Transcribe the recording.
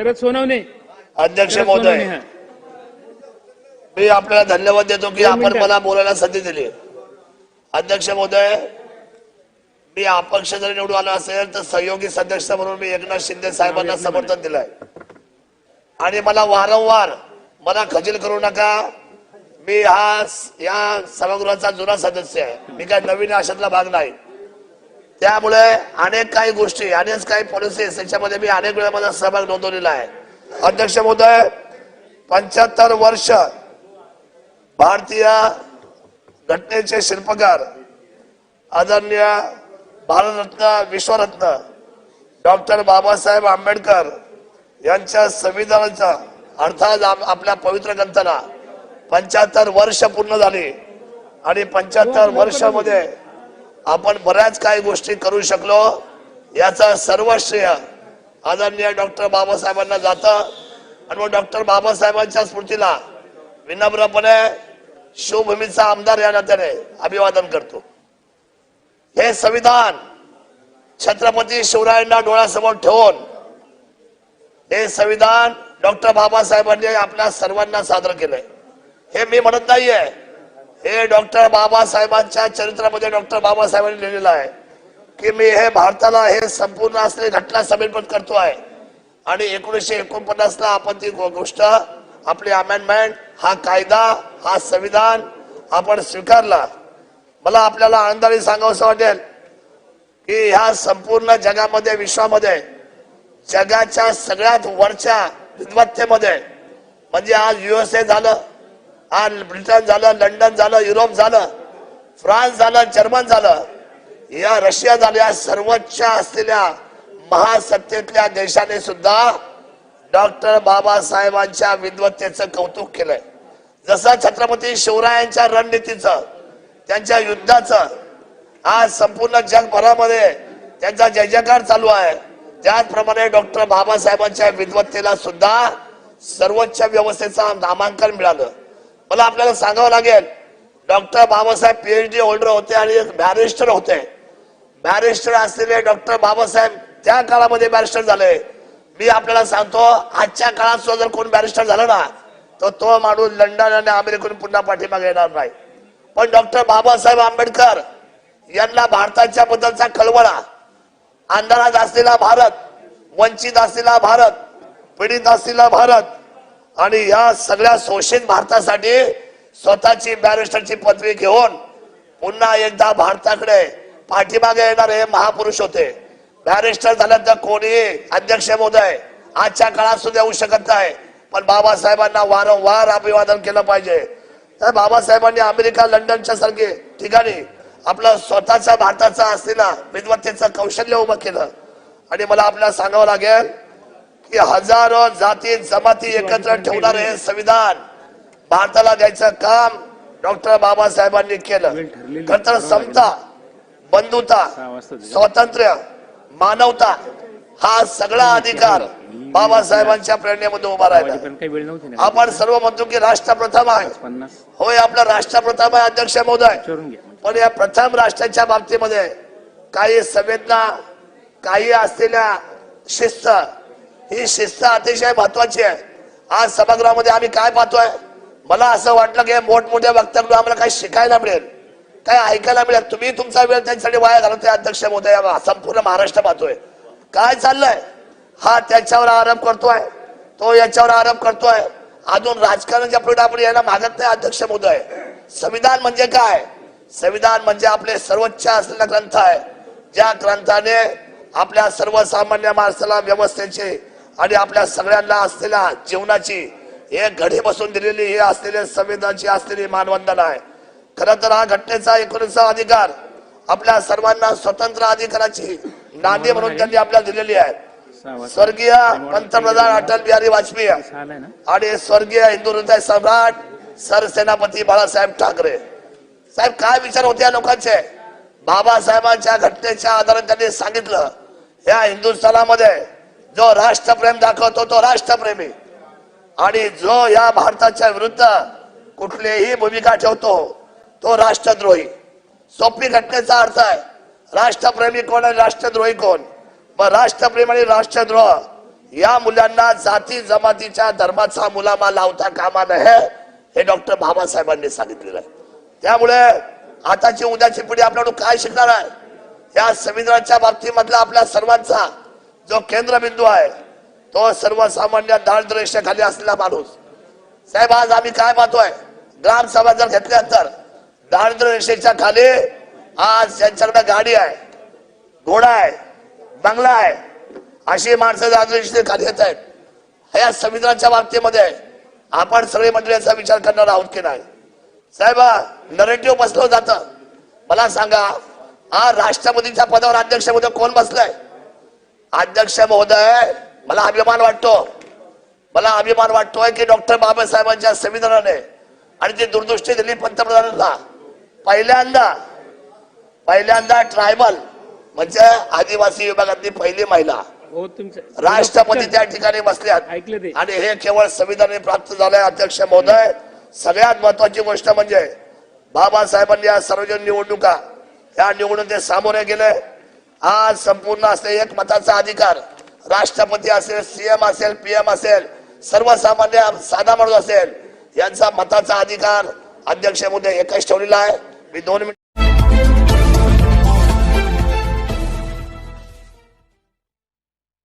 शरद सोनवणे. अध्यक्ष महोदय. मी आपल्याला धन्यवाद देतो की आपण. मला बोलायला संधी दिली. अध्यक्ष महोदय मी अपक्ष जरी निवडून आलो असेल तर सहयोगी सदस्य म्हणून मी एकनाथ शिंदे साहेबांना समर्थन दिलंय. आणि मला वारंवार मला खजील करू नका. मी हा या सभागृहाचा जुना सदस्य आहे. मी काय नवीन अशातला भाग नाही. त्यामुळे अनेक काही गोष्टी अनेक काही पॉलिसीज त्याच्यामध्ये मी अनेक वेळा माझा सहभाग नोंदवलेला आहे. अध्यक्ष महोदय पंच्याहत्तर वर्ष भारतीय घटनेचे शिल्पकार आदरणीय भारतरत्न विश्वरत्न डॉक्टर बाबासाहेब आंबेडकर यांच्या संविधानाचा अर्थात आप- आपल्या पवित्र ग्रंथाला पंच्याहत्तर वर्ष पूर्ण झाली आणि पंच्याहत्तर वर्षामध्ये आपण बऱ्याच काही गोष्टी करू शकलो. याचा सर्व श्रेय आदरणीय डॉक्टर बाबासाहेबांना जातं. आणि मग डॉक्टर बाबासाहेबांच्या स्मृतीला विनम्रपणे शिवभूमीचा आमदार या नात्याने अभिवादन करतो. हे संविधान छत्रपती शिवरायांना डोळ्यासमोर ठेवून हे संविधान डॉक्टर बाबासाहेबांनी आपल्या सर्वांना सादर केलंय. हे मी म्हणत नाहीये. हे डॉक्टर बाबासाहेबांच्या चरित्रामध्ये डॉक्टर बाबासाहेबांनी लिहिलेलं आहे की मी हे भारताला हे संपूर्ण असलेली घटना समर्पित करतो आहे. आणि एकोणीसशे एकोणपन्नास ला आपण ती गो- गोष्ट आपली अमेंडमेंट हा कायदा हा संविधान आपण स्वीकारला. मला आपल्याला आनंदाने सांगावंसं वाटेल की ह्या संपूर्ण जगामध्ये विश्वामध्ये जगाच्या सगळ्यात वरच्या विद्वत्तेमध्ये म्हणजे आज युएसए झालं आज ब्रिटन झालं लंडन झालं युरोप झालं फ्रान्स झालं जर्मन झालं. या रशिया झाल्या सर्वोच्च असलेल्या महासत्तेतल्या देशाने सुद्धा डॉक्टर बाबासाहेबांच्या विद्वत्तेचं कौतुक केलंय. जसं छत्रपती शिवरायांच्या रणनीतीचं त्यांच्या युद्धाचं आज संपूर्ण जगभरामध्ये त्यांचा जय जयकार चालू आहे. त्याचप्रमाणे डॉक्टर बाबासाहेबांच्या विद्वत्तेला सुद्धा सर्वोच्च व्यवस्थेचं नामांकन मिळालं. मला आपल्याला सांगावं लागेल डॉक्टर बाबासाहेब पीएचडी होल्डर होते आणि एक बॅरिस्टर होते. बॅरिस्टर असलेले डॉक्टर बाबासाहेब त्या काळामध्ये बॅरिस्टर झाले. मी आपल्याला सांगतो आजच्या काळात सुद्धा जर कोण बॅरिस्टर झाला ना तर तो माणूस लंडन आणि अमेरिकेतून पुन्हा पाठीमागे येणार नाही. पण डॉक्टर बाबासाहेब आंबेडकर यांना भारताच्या बद्दलचा कळवळा अंधारात असलेला भारत वंचित असलेला भारत पीडित असलेला भारत आणि या सगळ्या शोषित भारतासाठी स्वतःची बॅरिस्टरची पदवी घेऊन पुन्हा एकदा भारताकडे पाठीमागे येणारे हे महापुरुष होते. बॅरिस्टर झाल्यानंतर कोणी अध्यक्ष महोदय आजच्या काळात सुद्धा येऊ शकत नाही. पण बाबासाहेबांना वारंवार अभिवादन केलं पाहिजे. तर बाबासाहेबांनी अमेरिका लंडनच्या सारखे ठिकाणी आपलं स्वतःच्या भारताचा असलेला विद्वत्तेचं कौशल्य उभं केलं. आणि मला आपल्याला सांगावं लागेल की हजारो जाती जमाती एकत्र ठेवणारे हे संविधान भारताला द्यायचं काम डॉक्टर बाबासाहेबांनी केलं. खर तर समता बंधुता. स्वातंत्र्य मानवता हा सगळा अधिकार बाबासाहेबांच्या प्रेरणेमध्ये उभा राहिला. आपण सर्व म्हणतो की राष्ट्रप्रथम आहे. होय आपला राष्ट्रप्रथम आहे अध्यक्ष महोदय. पण या प्रथम राष्ट्राच्या बाबतीमध्ये काही संवेदना काही असलेल्या शिस्त ही शिस्त अतिशय महत्वाची आहे. आज सभागृहामध्ये आम्ही काय पाहतोय? मला असं वाटलं की मोठमोठ्या वक्त्यांकडून आम्हाला काही शिकायला मिळेल. काय ऐकायला मिळेल. तुम्ही तुमचा वेळ त्यांच्यासाठी वाया घालवतोय अध्यक्ष महोदय. संपूर्ण महाराष्ट्र पाहतोय. काय चाललंय? हा त्याच्यावर आरोप करतोय. तो याच्यावर आरोप करतोय. अजून राजकारणाच्या पुढे आपण यायला मागत नाही अध्यक्ष मोदय संविधान म्हणजे काय? संविधान म्हणजे आपले सर्वोच्च असलेला ग्रंथ आहे. ज्या ग्रंथाने आपल्या सर्वसामान्य माणसाला व्यवस्थेचे आणि आपल्या सगळ्यांना असलेल्या जीवनाची हे घडी बसून दिलेली हे असलेले संविधानाची असलेली मानवंदना आहे. खर तर हा घटनेचा एकोणीसचा अधिकार आपल्या सर्वांना स्वतंत्र अधिकाराची नांदी म्हणून त्यांनी आपल्याला दिलेली आहे. स्वर्गीय पंतप्रधान अटल बिहारी वाजपेयी आणि स्वर्गीय हिंदू हृदय सम्राट सरसेनापती बाळासाहेब ठाकरे. साहेब काय विचार होते या लोकांचे? बाबासाहेबांच्या घटनेच्या आधारे त्यांनी सांगितलं या हिंदुस्थानामध्ये जो राष्ट्रप्रेम दाखवतो तो राष्ट्रप्रेमी. आणि जो या भारताच्या विरुद्ध कुठलीही भूमिका ठेवतो तो राष्ट्रद्रोही. सोपी घटनेचा अर्थ आहे राष्ट्रप्रेमी कोण आणि राष्ट्रद्रोही कोण? मग राष्ट्रप्रेम आणि राष्ट्रद्रोह या मुलांना जाती जमातीच्या धर्माचा मुलामा लावता कामा नये हे डॉक्टर बाबासाहेबांनी सांगितलेलं आहे. त्यामुळे आताची उद्याची पिढी आपल्याकडून काय शिकणार आहे? या संविधानाच्या बाबतीमधला आपल्या सर्वांचा जो केंद्रबिंदू आहे तो सर्वसामान्य दारिद्र्य रेषेखाली असलेला माणूस. साहेब आज आम्ही काय पाहतोय? ग्रामसभा जर घेतल्यानंतर दारिद्र्य रेषेच्या खाली आज त्यांच्याकडे गाडी आहे घोडा आहे बंगला आहे अशी माणसं दारिद्र्य खाली येत आहेत. या संविधानाच्या बाबतीमध्ये आपण सगळे मंडळी याचा विचार करणार आहोत की नाही? साहेब नरेटिव्ह बसलं जातं. मला सांगा हा राष्ट्रपतीच्या पदावर अध्यक्ष महोदय कोण बसलाय? अध्यक्ष महोदय मला अभिमान वाटतो. मला अभिमान वाटतोय की डॉक्टर बाबासाहेबांच्या संविधानाने आणि जी दूरदृष्टी दिली पंतप्रधानांना पहिल्यांदा पहिल्यांदा ट्रायबल म्हणजे आदिवासी विभागातली पहिली महिला. हो राष्ट्रपती त्या ठिकाणी बसल्यात. ऐकलं ते. आणि हे केवळ संविधानाने प्राप्त झालंय अध्यक्ष महोदय. सगळ्यात महत्वाची गोष्ट म्हणजे बाबासाहेबांनी या सार्वजनिक निवडणुका या निवडणुकीत सामोरे गेले. आज संपूर्ण असले एक मताचा अधिकार राष्ट्रपती असेल सीएम असेल पीएम असेल सर्वसामान्य साधा माणूस असेल यांचा मताचा अधिकार अध्यक्ष मुद्दे एकच ठेवलेला आहे. मी दोन मिनिट